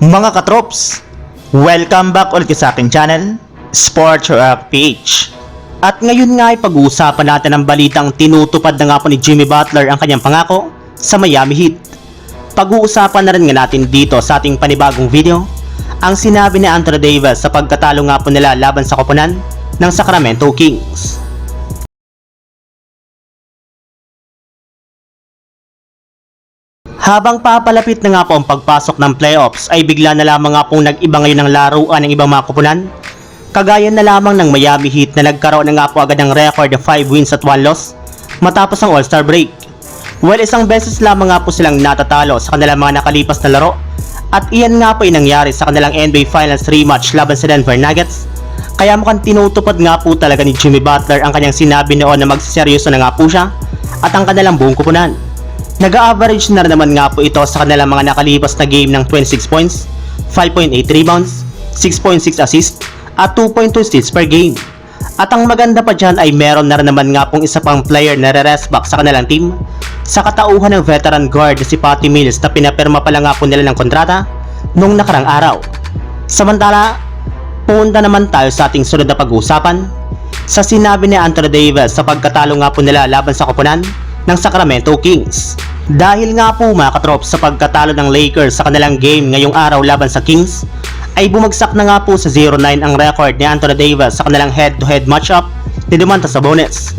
Mga katrops, welcome back ulit sa aking channel, Sports Rock PH. At ngayon nga ay pag-uusapan natin ang balitang tinutupad na nga po ni Jimmy Butler ang kanyang pangako sa Miami Heat. Pag-uusapan na rin nga natin dito sa ating panibagong video ang sinabi ni Anthony Davis sa pagkatalo nga po nila laban sa koponan ng Sacramento Kings. Habang papalapit na nga po ang pagpasok ng playoffs ay bigla na lamang nga pong nag-iba ngayon ng laruan ng ibang mga kupunan. Kagaya na lamang ng Miami Heat na nagkaroon na nga po agad ng record of 5 wins at 1 loss matapos ang All-Star break. Well, isang beses lamang nga po silang natatalo sa kanilang mga nakalipas na laro at iyan nga po nangyari sa kanilang NBA Finals rematch laban sa Denver Nuggets. Kaya mukhang tinutupad nga po talaga ni Jimmy Butler ang kanyang sinabi noon na magsiseryoso na nga po siya at ang kanilang buong kupunan. Nag-average na naman nga po ito sa kanilang mga nakalipas na game ng 26 points, 5.8 rebounds, 6.6 assists, at 2.2 steals per game. At ang maganda pa dyan ay meron na naman nga pong isa pang player na re-rest back sa kanilang team sa katauhan ng veteran guard si Patty Mills na pinapirma pala nga po nila ng kontrata nung nakarang araw. Samantala, punta naman tayo sa ating sunod na pag-uusapan sa sinabi ni Anthony Davis sa pagkatalo nga po nila laban sa koponan ng Sacramento Kings. Dahil nga po mga katrop sa pagkatalo ng Lakers sa kanilang game ngayong araw laban sa Kings, ay bumagsak na nga po sa 0-9 ang record ni Anthony Davis sa kanilang head-to-head matchup ni Domantas Sabonis.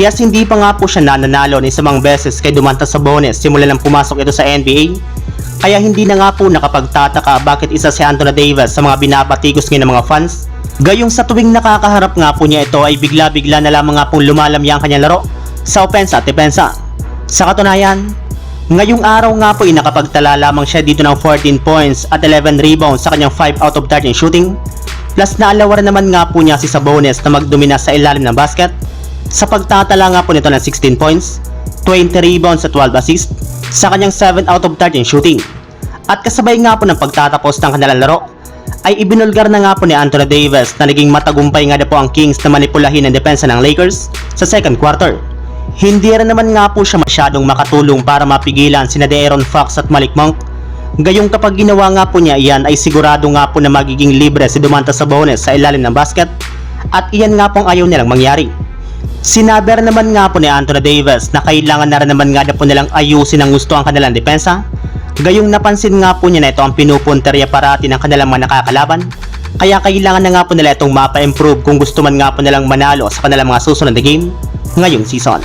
Yes, hindi pa nga po siya nananalo ni samang beses kay Domantas Sabonis simula nang pumasok ito sa NBA. Kaya hindi na nga po nakapagtataka bakit isa si Anthony Davis sa mga binabatikos ng mga fans. Gayong sa tuwing nakakaharap nga po niya ito ay bigla-bigla na lamang nga pong lumalamya ang kanyang laro sa opensa at depensa. Sa katunayan, ngayong araw nga po ay nakapagtala lamang siya dito ng 14 points at 11 rebounds sa kanyang 5 out of 13 shooting. Plus naalawaran naman nga po niya si Sabonis na magdomina sa ilalim ng basket sa pagtatala nga po nito ng 16 points, 20 rebounds at 12 assists sa kanyang 7 out of 13 shooting. At kasabay nga po ng pagtatapos ng kanilang laro, ay ibinulgar na nga po ni Anthony Davis na naging matagumpay nga na po ang Kings na manipulahin ang depensa ng Lakers sa second quarter. Hindi rin naman nga po siya masyadong makatulong para mapigilan sina De'Aaron Fox at Malik Monk. Gayong kapag ginawa nga po niya iyan ay sigurado nga po na magiging libre si Domantas Sabonis sa ilalim ng basket at iyan nga pong ayaw nilang mangyari. Sinabi rin naman nga po ni Anthony Davis na kailangan na rin naman nga na po nilang ayusin ang gusto ang kanilang depensa. Gayong napansin nga po niya na ito ang pinupunterya parati ng kanilang mga nakakalaban. Kaya kailangan na nga po nila itong mapa-improve kung gusto man nga po nilang manalo sa kanilang mga susunod na game ngayong season.